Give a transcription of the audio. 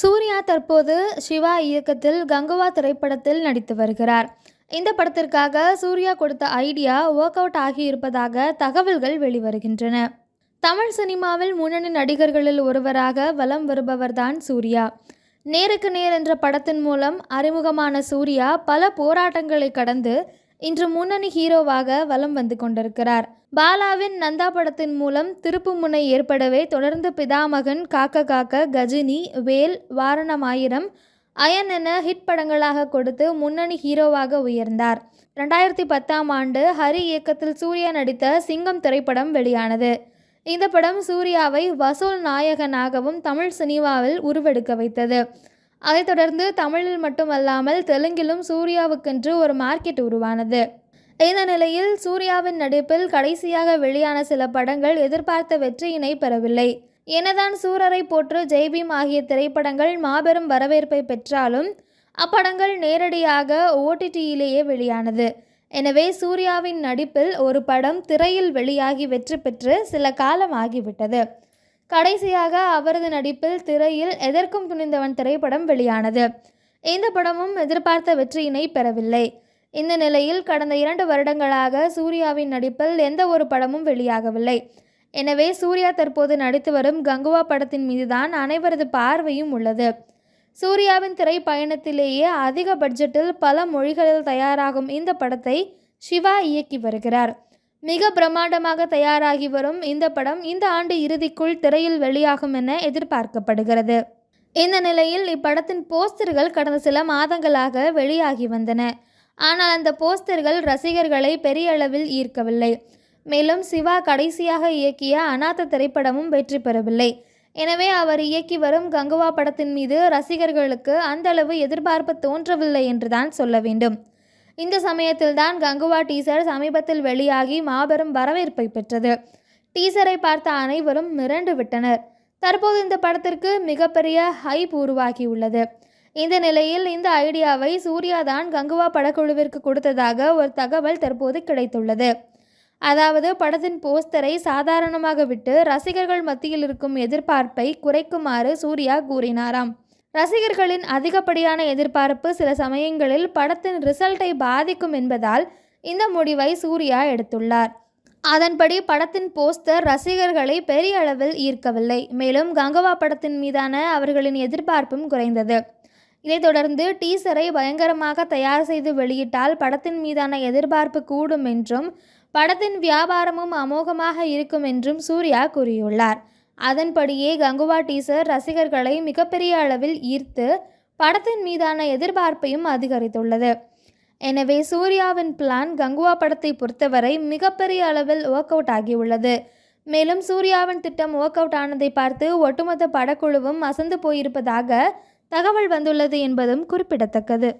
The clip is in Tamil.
சூர்யா தற்போது சிவா இயக்கத்தில் கங்குவா திரைப்படத்தில் நடித்து வருகிறார். இந்த படத்திற்காக சூர்யா கொடுத்த ஐடியா ஒர்க் அவுட் ஆகியிருப்பதாக தகவல்கள் வெளிவருகின்றன. தமிழ் சினிமாவில் முன்னணி நடிகர்களில் ஒருவராக வலம் வருபவர்தான் சூர்யா. நேருக்கு நேர் என்ற படத்தின் மூலம் அறிமுகமான சூர்யா பல போராட்டங்களை கடந்து இன்று முன்னணி ஹீரோவாக வலம் வந்து கொண்டிருக்கிறார். பாலாவின் நந்தா படத்தின் மூலம் திருப்புமுனை ஏற்படவே தொடர்ந்து பிதாமகன் காக்க காக்க கஜினி வேல் வாரணமாயிரம் அயன் என ஹிட் படங்களாக கொடுத்து முன்னணி ஹீரோவாக உயர்ந்தார். ரெண்டாயிரத்தி பத்தாம் ஆண்டு ஹரி இயக்கத்தில் சூர்யா நடித்த சிங்கம் திரைப்படம் வெளியானது. இந்த படம் சூர்யாவை வசூல் நாயகனாகவும் தமிழ் சினிமாவில் உருவெடுக்க வைத்தது. அதைத் தொடர்ந்து தமிழில் மட்டுமல்லாமல் தெலுங்கிலும் சூர்யாவுக்கென்று ஒரு மார்க்கெட் உருவானது. இந்த நிலையில் சூர்யாவின் நடிப்பில் கடைசியாக வெளியான சில படங்கள் எதிர்பார்த்த வெற்றியினை பெறவில்லை. எனதான் சூரரை போற்று ஜெய்பீம் ஆகிய திரைப்படங்கள் மாபெரும் வரவேற்பை பெற்றாலும் அப்படங்கள் நேரடியாக ஓடிடியிலேயே வெளியானது. எனவே சூர்யாவின் நடிப்பில் ஒரு படம் திரையில் வெளியாகி வெற்றி பெற்று சில காலம் ஆகிவிட்டது. கடைசியாக அவரது நடிப்பில் திரையில் எதற்கும் துணிந்தவன் திரைப்படம் வெளியானது. இந்த படமும் எதிர்பார்த்த வெற்றியினை பெறவில்லை. இந்த நிலையில் கடந்த இரண்டு வருடங்களாக சூர்யாவின் நடிப்பில் எந்த ஒரு படமும் வெளியாகவில்லை. எனவே சூர்யா தற்போது நடித்து வரும் கங்குவா படத்தின் மீதுதான் அனைவரது பார்வையும் உள்ளது. சூர்யாவின் திரை பயணத்திலேயே அதிக பட்ஜெட்டில் பல மொழிகளில் தயாராகும் இந்த படத்தை சிவா இயக்கி வருகிறார். மிக பிரம்மாண்டமாக தயாராகி வரும் இந்த படம் இந்த ஆண்டு இறுதிக்குள் திரையில் வெளியாகும் என எதிர்பார்க்கப்படுகிறது. இந்த நிலையில் இப்படத்தின் போஸ்டர்கள் கடந்த சில மாதங்களாக வெளியாகி வந்தன. ஆனால் அந்த போஸ்டர்கள் ரசிகர்களை பெரிய அளவில் ஈர்க்கவில்லை. மேலும் சிவா கடைசியாக இயக்கிய அநாத திரைப்படமும் வெற்றி பெறவில்லை. எனவே அவர் இயக்கி வரும் கங்குவா படத்தின் மீது ரசிகர்களுக்கு அந்த அளவு எதிர்பார்ப்பு தோன்றவில்லை என்றுதான் சொல்ல வேண்டும். இந்த சமயத்தில்தான் கங்குவா டீசர் சமீபத்தில் வெளியாகி மாபெரும் வரவேற்பை பெற்றது. டீசரை பார்த்த அனைவரும் மிரண்டு விட்டனர். தற்போது இந்த படத்திற்கு மிகப்பெரிய ஹைப் உருவாகியுள்ளது. இந்த நிலையில் இந்த ஐடியாவை சூர்யா தான் கங்குவா படக்குழுவிற்கு கொடுத்ததாக ஒரு தகவல் தற்போது கிடைத்துள்ளது. அதாவது படத்தின் போஸ்டரை சாதாரணமாக விட்டு ரசிகர்கள் மத்தியில் இருக்கும் எதிர்பார்ப்பை குறைக்குமாறு சூர்யா கூறினாராம். ரசிகர்களின் அதிகப்படியான எதிர்பார்ப்பு சில சமயங்களில் படத்தின் ரிசல்ட்டை பாதிக்கும் என்பதால் இந்த முடிவை சூர்யா எடுத்துள்ளார். அதன்படி படத்தின் போஸ்டர் ரசிகர்களை பெரிய அளவில் ஈர்க்கவில்லை. மேலும் கங்கவா படத்தின் மீதான அவர்களின் எதிர்பார்ப்பும் குறைந்தது. இதைத் தொடர்ந்து டீசரை பயங்கரமாக தயார் செய்து வெளியிட்டால் படத்தின் மீதான எதிர்பார்ப்பு கூடும் என்றும் படத்தின் வியாபாரமும் அமோகமாக இருக்கும் என்றும் சூர்யா கூறியுள்ளார். அதன்படியே கங்குவா டீசர் ரசிகர்களை மிகப்பெரிய அளவில் ஈர்த்து படத்தின் மீதான எதிர்பார்ப்பையும் அதிகரித்துள்ளது. எனவே சூர்யாவின் பிளான் கங்குவா படத்தை பொறுத்தவரை மிகப்பெரிய அளவில் ஒர்க் அவுட் ஆகியுள்ளது. மேலும் சூர்யாவின் திட்டம் ஒர்க் அவுட் ஆனதை பார்த்து ஒட்டுமொத்த படக்குழுவும் அசந்து போயிருப்பதாக தகவல் வந்துள்ளது என்பதும் குறிப்பிடத்தக்கது.